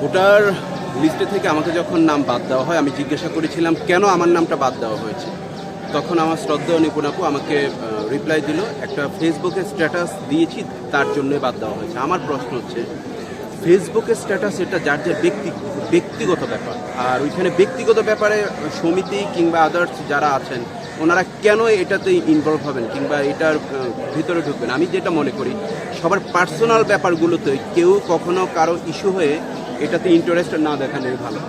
Voter লিস্টে থেকে আমাকে যখন নাম বাদ দেওয়া হয়, আমি জিজ্ঞাসা করেছিলাম, কেন আমার নামটা বাদ দেওয়া হয়েছে? তখন আমার শ্রদ্ধেয় নিপুণাপু আমাকে রিপ্লাই দিল, একটা ফেসবুকে স্ট্যাটাস দিয়েছি, তার জন্য বাদ দেওয়া হয়েছে। আমার প্রশ্ন হচ্ছে ফেসবুকের স্ট্যাটাস এটা যার যার ব্যক্তি, ব্যক্তিগত ব্যাপার, আর ওইখানে ব্যক্তিগত ব্যাপারে সমিতি কিংবা আদার্স যারা আছেন ওনারা কেন এটাতে ইনভলভ হবেন কিংবা এটার ভিতরে ঢুকবেন? আমি যেটা মনে করি, সবার পার্সোনাল ব্যাপারগুলোতে কেউ কখনো কারও ইস্যু হয়ে এটাতে ইন্টারেস্ট না দেখানোই ভালো।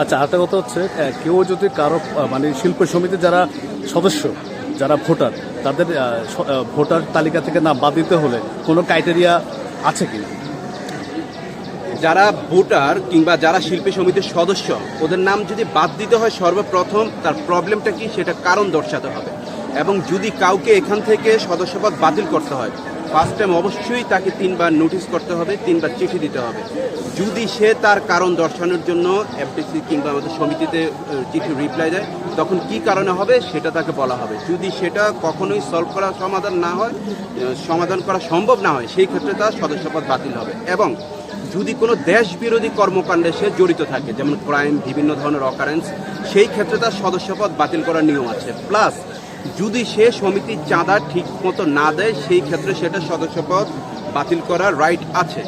আচ্ছা আরেকটা কথা হচ্ছে কেউ যদি কারও মানে শিল্প সমিতির যারা সদস্য, যারা ভোটার, তাদের ভোটার তালিকা থেকে না বাদ দিতে হলে কোনো ক্রাইটেরিয়া আছে কি যারা ভোটার কিংবা যারা শিল্পী সমিতির সদস্য, ওদের নাম যদি বাদ দিতে হয় সর্বপ্রথম, তার প্রবলেমটা কি? সেটা কারণ দর্শাতে হবে। এবং যদি কাউকে এখান থেকে সদস্যপদ বাতিল করতে হয় ফার্স্ট টাইম অবশ্যই তাকে তিনবার নোটিশ করতে হবে, তিনবার চিঠি দিতে হবে। যদি সে তার কারণ দর্শানোর জন্য এফডিসি কিংবা আমাদের সমিতিতে চিঠি রিপ্লাই দেয়, তখন কি কারণে হবে সেটা তাকে বলা হবে। যদি সেটা কখনোই সলভ করা সমাধান না হয় সমাধান করা সম্ভব না হয়, সেই ক্ষেত্রে তার সদস্যপদ বাতিল হবে। এবং যদি কোনো দেশ বিরোধী কর্মকাণ্ডে সে জড়িত থাকে, যেমন ক্রাইম বিভিন্ন ধরনের অকারেন্স সেই ক্ষেত্রে তার সদস্যপদ বাতিল করার নিয়ম আছে। প্লাস যদি সে সমিতির চাঁদা ঠিক মতো না দেয়, সেই ক্ষেত্রে সেটা সদস্যপদ বাতিল করার রাইট আছে।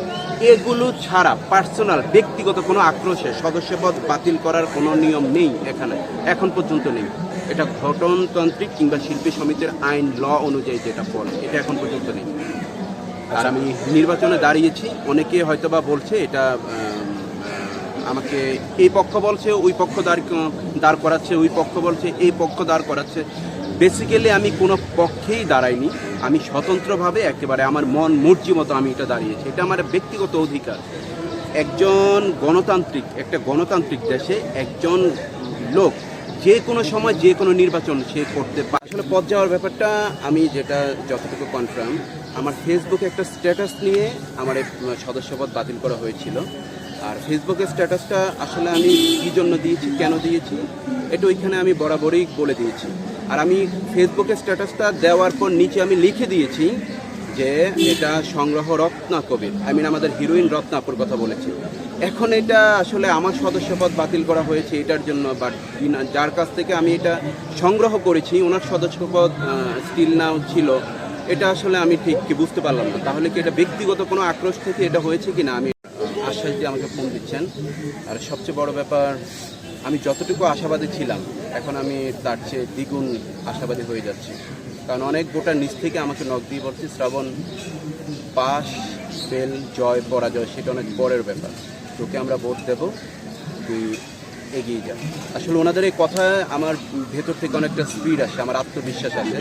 এগুলো ছাড়া পার্সোনাল ব্যক্তিগত কোনো আক্রোশে সদস্যপদ বাতিল করার কোনো নিয়ম নেই এখানে, এখন পর্যন্ত নেই। এটা ঘটনতান্ত্রিক কিংবা শিল্পী সমিতির আইন, ল অনুযায়ী যেটা বলে, এটা এখন পর্যন্ত নেই। আর আমি নির্বাচনে দাঁড়িয়েছি, অনেকে হয়তোবা বলছে এটা আমাকে এই পক্ষ বলছে, ওই পক্ষ দাঁড় দাঁড় করাচ্ছে, ওই পক্ষ বলছে, এই পক্ষ দাঁড় করাচ্ছে। বেসিক্যালি আমি কোনো পক্ষেই দাঁড়াইনি। আমি স্বতন্ত্রভাবে একেবারে আমার মন, মর্জি মতো আমি এটা দাঁড়িয়েছি। এটা আমার ব্যক্তিগত অধিকার। একজন গণতান্ত্রিক, একটা গণতান্ত্রিক দেশে একজন লোক যে কোনো সময় যে কোনো নির্বাচন সে করতে পারে। আসলে পদ যাওয়ার ব্যাপারটা আমি যেটা যতটুকু কনফার্ম আমার ফেসবুকে একটা স্ট্যাটাস নিয়ে আমার সদস্যপদ বাতিল করা হয়েছিল। আর ফেসবুকের স্ট্যাটাসটা আসলে আমি কী জন্য দিয়েছি, কেন দিয়েছি, এটা ওইখানে আমি বরাবরই বলে দিয়েছি। আর আমি ফেসবুকের স্ট্যাটাসটা দেওয়ার পর নিচে আমি লিখে দিয়েছি যে এটা সংগ্রহ রত্না কবির আই মিন আমাদের হিরোইন রত্নাপুর কথা বলেছি। এখন এটা আসলে আমার সদস্যপদ বাতিল করা হয়েছে এটার জন্য বাট যার কাছ থেকে আমি এটা সংগ্রহ করেছি, ওনার সদস্যপদ স্টিল নাও ছিল, এটা আসলে আমি ঠিক কি বুঝতে পারলাম না। তাহলে কি এটা ব্যক্তিগত কোনো আক্রোশ থেকে এটা হয়েছে কি না আমি আশ্বাস দিয়ে আমাকে ফোন দিচ্ছেন। আর সবচেয়ে বড় ব্যাপার, আমি যতটুকু আশাবাদী ছিলাম এখন আমি তার চেয়ে দ্বিগুণ আশাবাদী হয়ে যাচ্ছি। কারণ অনেক ভোটার নিচ থেকে আমাকে নখ দিয়ে বলছে, শ্রাবণ, পাস ফেল জয়, পরাজয়, সেটা অনেক পরের ব্যাপার। তোকে আমরা ভোট দেব, তুই এগিয়ে যা। আসলে ওনাদের এই কথায় আমার ভেতর থেকে অনেকটা স্পিড আসে, আমার আত্মবিশ্বাস আসে।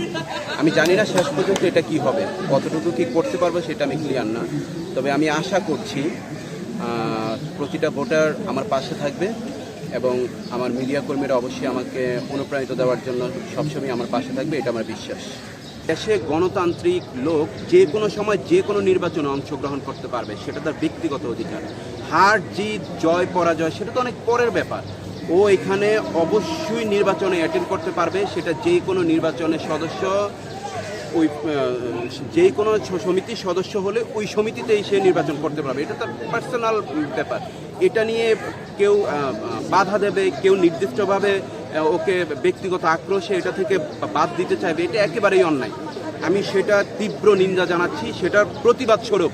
আমি জানি না শেষ পর্যন্ত এটা কি হবে, কতটুকু কি করতে পারব সেটা আমি ক্লিয়ার না। তবে আমি আশা করছি প্রতিটা ভোটার আমার পাশে থাকবে। এবং আমার মিডিয়া কর্মীরা অবশ্যই আমাকে অনুপ্রাণিত দেওয়ার জন্য সবসময় আমার পাশে থাকবে, এটা আমার বিশ্বাস। দেশে গণতান্ত্রিক লোক যে কোনো সময় যে কোনো নির্বাচনে অংশগ্রহণ করতে পারবে, সেটা তার ব্যক্তিগত অধিকার। হার, জিত, জয়, পরাজয়, সেটা তো অনেক পরের ব্যাপার। ও এখানে অবশ্যই নির্বাচনে অ্যাটেন্ড করতে পারবে, সেটা যে কোনো নির্বাচনের সদস্য, ওই যে কোনো সমিতির সদস্য হলে ওই সমিতিতেই সে নির্বাচন করতে পারবে, এটা তার পার্সোনাল ব্যাপার। এটা নিয়ে কেউ বাধা দেবে, কেউ নির্দিষ্টভাবে ওকে ব্যক্তিগত আক্রোশে এটা থেকে বাদ দিতে চাইবে, এটা একেবারেই অন্যায়। আমি সেটা তীব্র নিন্দা জানাচ্ছি, সেটার প্রতিবাদ স্বরূপ।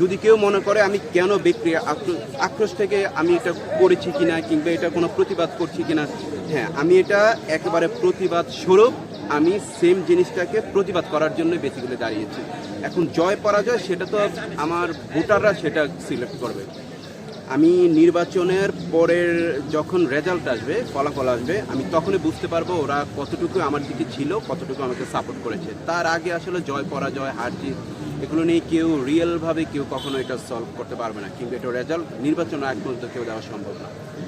যদি কেউ মনে করে আমি কেন আক্রো- আক্রোশ থেকে আমি এটা করেছি কিনা, কিংবা এটা কোনো প্রতিবাদ করছি কিনা হ্যাঁ আমি এটা একেবারে প্রতিবাদ স্বরূপ, আমি সেম জিনিসটাকে প্রতিবাদ করার জন্য বেসিক্যালি দাঁড়িয়েছি। এখন জয় পরাজয়, সেটা তো আমার ভোটাররা সেটা সিলেক্ট করবে। আমি নির্বাচনের পরের যখন রেজাল্ট আসবে, ফলাফল আসবে, আমি তখনই বুঝতে পারব ওরা কতটুকু আমার দিকে ছিল, কতটুকু আমাকে সাপোর্ট করেছে। তার আগে আসলে জয়, পরাজয় হার জিত এগুলো নিয়ে কেউ রিয়েলভাবে কেউ কখনো এটা সলভ করতে পারবে না, কিন্তু এটা রেজাল্ট নির্বাচন আগ পর্যন্ত কেউ দেওয়া সম্ভব না।